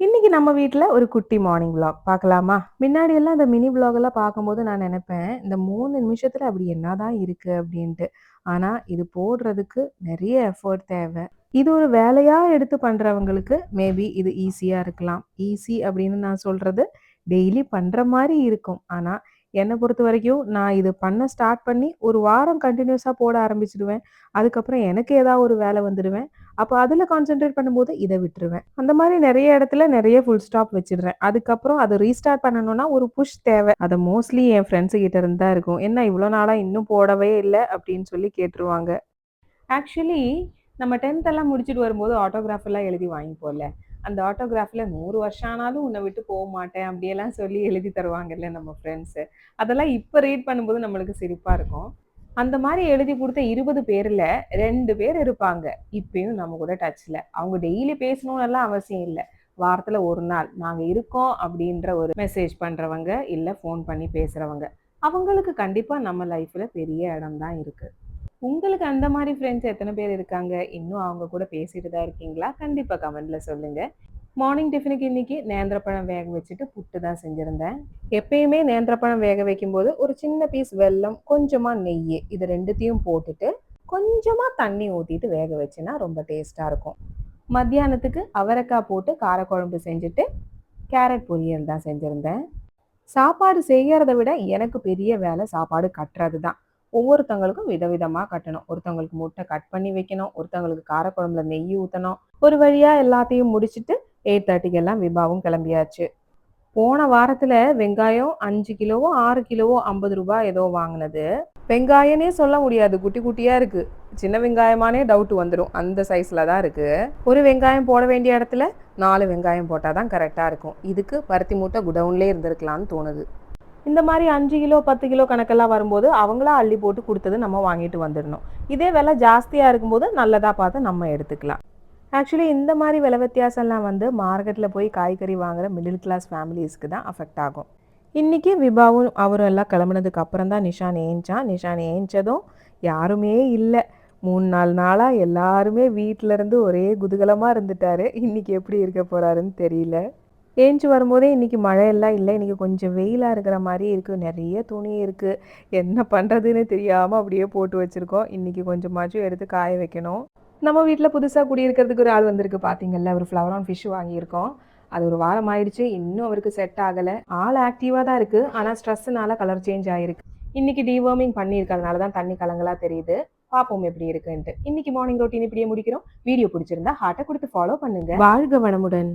இன்னைக்கு நம்ம வீட்டில் ஒரு குட்டி மார்னிங் விளாக் பார்க்கலாமா? முன்னாடி எல்லாம் இந்த மினி vlog பார்க்கும்போது நான் நினைப்பேன் இந்த மூணு நிமிஷத்துல அப்படி என்னதான் இருக்கு அப்படின்ட்டு. ஆனா இது போடுறதுக்கு நிறைய எஃபர்ட் தேவை. இது ஒரு வேலையா எடுத்து பண்றவங்களுக்கு மேபி இது ஈஸியா இருக்கலாம். ஈஸி அப்படின்னு நான் சொல்றது டெய்லி பண்ற மாதிரி இருக்கும். ஆனா என்னை பொறுத்த வரைக்கும் நான் இது பண்ண ஸ்டார்ட் பண்ணி ஒரு வாரம் கண்டினியூஸாக போட ஆரம்பிச்சிடுவேன். அதுக்கப்புறம் எனக்கு ஏதாவது ஒரு வேலை வந்துடுவேன். அப்போ அதில் கான்சென்ட்ரேட் பண்ணும்போது இதை விட்டுருவேன். அந்த மாதிரி நிறைய இடத்துல நிறைய ஃபுல் ஸ்டாப் வச்சிடுறேன். அதுக்கப்புறம் அதை ரீஸ்டார்ட் பண்ணணும்னா ஒரு புஷ் தேவை. அதை மோஸ்ட்லி என் ஃப்ரெண்ட்ஸு கிட்ட இருந்து தான் இருக்கும். என்ன இவ்வளோ நாளாக இன்னும் போடவே இல்லை அப்படின்னு சொல்லி கேட்டுருவாங்க. ஆக்சுவலி நம்ம டென்த் எல்லாம் முடிச்சுட்டு வரும்போது ஆட்டோகிராஃபெல்லாம் எழுதி வாங்கிப்போம்ல. அந்த ஆட்டோகிராஃபில் நூறு வருஷம் ஆனாலும் உன்னை விட்டு போக மாட்டேன் அப்படியெல்லாம் சொல்லி எழுதி தருவாங்கல்ல நம்ம ஃப்ரெண்ட்ஸு அதெல்லாம் இப்போ ரீட் பண்ணும்போது நம்மளுக்கு சிரிப்பாக இருக்கும். அந்த மாதிரி எழுதி கொடுத்த இருபது பேரில் ரெண்டு பேர் இருப்பாங்க. இப்பயும் நம்ம கூட டச்சில் அவங்க டெய்லி பேசணும்னு எல்லாம் அவசியம் இல்லை. வாரத்தில் ஒரு நாள் நாங்கள் இருக்கோம் அப்படின்ற ஒரு மெசேஜ் பண்ணுறவங்க இல்லை ஃபோன் பண்ணி பேசுகிறவங்க அவங்களுக்கு கண்டிப்பாக நம்ம லைஃப்பில் பெரிய இடம் தான் இருக்குது உங்களுக்கு அந்த மாதிரி ஃப்ரெண்ட்ஸ் எத்தனை பேர் இருக்காங்க? இன்னும் அவங்க கூட பேசிட்டு தான் இருக்கீங்களா? கண்டிப்பாக கமெண்ட்ல சொல்லுங்கள் மார்னிங் டிஃபனுக்கு இன்னைக்கு நேந்திரப்பழம் வேக வச்சுட்டு புட்டு தான் செஞ்சுருந்தேன். எப்பயுமே நேந்திரப்பழம் வேக வைக்கும்போது ஒரு சின்ன பீஸ் வெல்லம் கொஞ்சமாக நெய் இது ரெண்டுத்தையும் போட்டுட்டு கொஞ்சமாக தண்ணி ஊற்றிட்டு வேக வச்சுன்னா ரொம்ப டேஸ்ட்டாக இருக்கும். மத்தியானத்துக்கு அவரைக்காய் போட்டு காரக்குழம்பு செஞ்சுட்டு கேரட் பொரியல் தான் செஞ்சுருந்தேன். சாப்பாடு செய்கிறத விட எனக்கு பெரிய வேலை சாப்பாடு கட்டுறது தான். ஒவ்வொருத்தவங்களுக்கும் விதவிதமாக கட்டணும். ஒருத்தவங்களுக்கு முட்டை கட் பண்ணி வைக்கணும். ஒருத்தவங்களுக்கு காரக்குழம்புல நெய் ஊற்றணும் ஒரு வழியாக எல்லாத்தையும் முடிச்சுட்டு எயிட் தேர்ட்டிக்கெல்லாம் விபாவும் கிளம்பியாச்சு. போன வாரத்தில் வெங்காயம் அஞ்சு கிலோவோ ஆறு கிலோவோ ஐம்பது ரூபாய் ஏதோ வாங்கினது. வெங்காயனே சொல்ல முடியாது குட்டி குட்டியாக இருக்குது சின்ன வெங்காயமானே டவுட் வந்துடும் அந்த சைஸில் தான் இருக்குது ஒரு வெங்காயம் போட வேண்டிய இடத்துல நாலு வெங்காயம் போட்டால் தான் கரெக்டாக இருக்கும். இதுக்கு பருத்தி மூட்டை குடவுன்லேயே இருந்திருக்கலாம்னு தோணுது. இந்த மாதிரி அஞ்சு கிலோ பத்து கிலோ கணக்கெல்லாம் வரும்போது அவங்களா அள்ளி போட்டு கொடுத்தது நம்ம வாங்கிட்டு வந்துடணும். இதே விலை ஜாஸ்தியாக இருக்கும்போது நல்லதாக பார்த்து நம்ம எடுத்துக்கலாம். ஆக்சுவலி இந்த மாதிரி விலை வித்தியாசம்லாம் வந்து மார்க்கெட்டில் போய் காய்கறி வாங்குகிற மிடில் கிளாஸ் ஃபேமிலிஸ்க்கு தான் அஃபெக்ட் ஆகும். இன்றைக்கி விபாவும் அவரும் எல்லாம் கிளம்புனதுக்கு அப்புறம் தான் நிஷான் ஏஞ்சான். நிஷான் ஏஞ்சதும் யாருமே இல்லை. மூணு நாலு நாளாக எல்லாருமே வீட்டில இருந்து ஒரே குதூகலமாக இருந்துட்டார். இன்றைக்கி எப்படி இருக்க போகிறாருன்னு தெரியல. ஏஞ்சி வரும்போதே இன்றைக்கி மழையெல்லாம் இல்லை. இன்றைக்கி கொஞ்சம் வெயிலாக இருக்கிற மாதிரி இருக்குது நிறைய துணி இருக்குது என்ன பண்ணுறதுன்னு தெரியாமல் அப்படியே போட்டு வச்சுருக்கோம். இன்றைக்கி கொஞ்சமாச்சும் எடுத்து காய வைக்கணும். நம்ம வீட்டில் புதுசாக குடியிருக்கிறதுக்கு ஒரு ஆள் வந்திருக்கு பார்த்தீங்கல்ல ஒரு ஃப்ளவர் ஆன் ஃபிஷ் வாங்கியிருக்கோம். அது ஒரு வாரம் ஆயிடுச்சு இன்னும் அவருக்கு செட் ஆகலை. ஆள் ஆக்டிவாக தான் இருக்குது ஆனால் ஸ்ட்ரெஸ்ஸுனால கலர் சேஞ்ச் ஆகிருக்கு இன்னைக்கு டிவார்மிங் பண்ணியிருக்கிறதுனால தான் தண்ணி கலங்களாக தெரியுது. பார்ப்போம் எப்படி இருக்குன்ட்டு. இன்னைக்கு மார்னிங் ரொட்டீன் இப்படியே முடிக்கிறோம். வீடியோ பிடிச்சிருந்தா ஹார்ட்டை கொடுத்து ஃபாலோ பண்ணுங்க. வாழ்க வனமுடன்